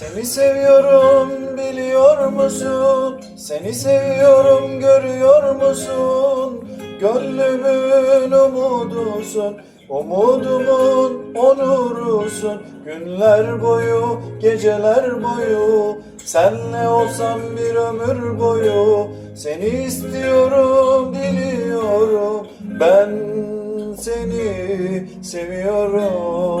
Seni seviyorum biliyor musun? Seni seviyorum görüyor musun? Gönlümün umudusun Umudumun onurusun Günler boyu, geceler boyu Senle olsam bir ömür boyu Seni istiyorum, diliyorum Ben seni seviyorum